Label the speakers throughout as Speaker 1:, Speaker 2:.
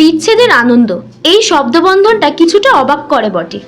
Speaker 1: বিচ্ছেদের আনন্দ। এই শব্দবন্ধনটা কিছুটা অবাক করে বটে।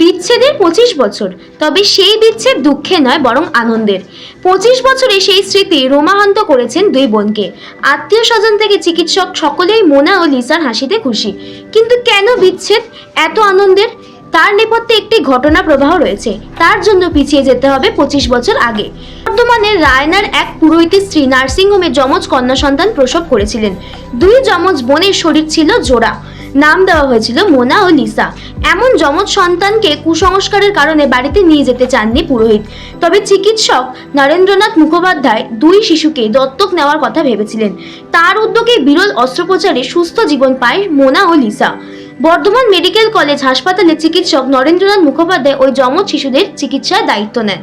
Speaker 1: বিচ্ছেদের পঁচিশ বছর, তবে সেই বিচ্ছেদ দুঃখে নয়, বরং আনন্দের। পঁচিশ বছরে সেই স্মৃতি রোমাহান্ত করেছেন দুই বোনকে। আত্মীয় স্বজন থেকে চিকিৎসক সকলেই মোনা ও লিসার হাসিতে খুশি। কিন্তু কেন বিচ্ছেদ এত আনন্দের? তার নেপথ্যে একটি ঘটনা প্রবাহ রয়েছে। তার জন্য পিছিয়ে যেতে হবে পঁচিশ বছর আগে। বর্তমানে রায়নার এক পুরোহিতের স্ত্রী নার্সিংহোমে যমজ কন্যা সন্তান প্রসব করেছিলেন। দুই যমজ বোনের শরীর ছিল জোড়া। নাম দেওয়া হয়েছিল মোনা ও লিসা। এমন যমজ সন্তানকে কুসংস্কারের কারণে বাড়িতে নিয়ে যেতে চাননি পুরোহিত। তবে চিকিৎসক নরেন্দ্রনাথ মুখোপাধ্যায় দুই শিশুকে দত্তক নেওয়ার কথা ভেবেছিলেন। তার উদ্যোগে বিরল অস্ত্রোপচারে সুস্থ জীবন পায় মোনা ও লিসা। বর্ধমান মেডিকেল কলেজ হাসপাতালে চিকিৎসক নরেন্দ্রনাথ মুখোপাধ্যায় ওই যমজ শিশুদের চিকিৎসার দায়িত্ব নেন।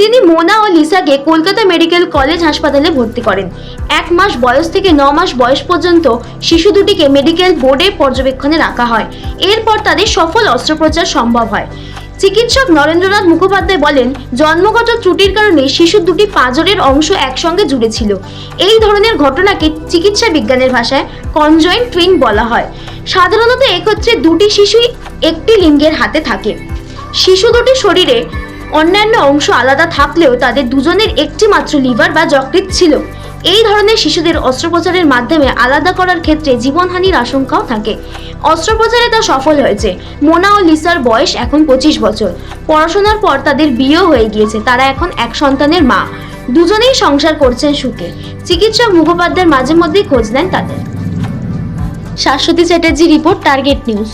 Speaker 1: তিনি মোনা ও লিসাকে কলকাতা মেডিকেল কলেজ হাসপাতালে ভর্তি করেন। এক মাস বয়স থেকে ন মাস বয়স পর্যন্ত শিশু দুটিকে মেডিকেল বোর্ডে পর্যবেক্ষণে রাখা হয়। এরপর তাদের সফল অস্ত্রোপচার সম্ভব হয়। চিকিৎসক নরেন্দ্রনাথ মুখোপাধ্যায় বলেন, জন্মগত ত্রুটির কারণে শিশুর দুটি পাঁজরের অংশ একসঙ্গে জুড়েছিল এই ধরনের ঘটনাকে চিকিৎসা বিজ্ঞানের ভাষায় কনজয়েন্ট টুইন বলা হয়। সাধারণত একত্রে দুটি শিশুই একটি লিঙ্গের হাতে থাকে। শিশু দুটি শরীরে অন্যান্য অংশ আলাদা থাকলেও তাদের দুজনের একটি মাত্র লিভার বা যকৃৎ ছিল। এই ধরনের শিশুদের অস্ত্রোপচারের মাধ্যমে আলাদা করার ক্ষেত্রে জীবনহানির আশঙ্কাও থাকে। অস্ত্রোপচারে তা সফল হয়েছে। মোনা ও লিসার বয়স এখন পঁচিশ বছর। পড়াশোনার পর তাদের বিয়েও হয়ে গিয়েছে। তারা এখন এক সন্তানের মা। দুজনেই সংসার করছেন সুখে। চিকিৎসক মুখোপাধ্যায়ের মাঝে মধ্যেই খোঁজ নেন তাদের। Shashwati Chatterjee report, target news.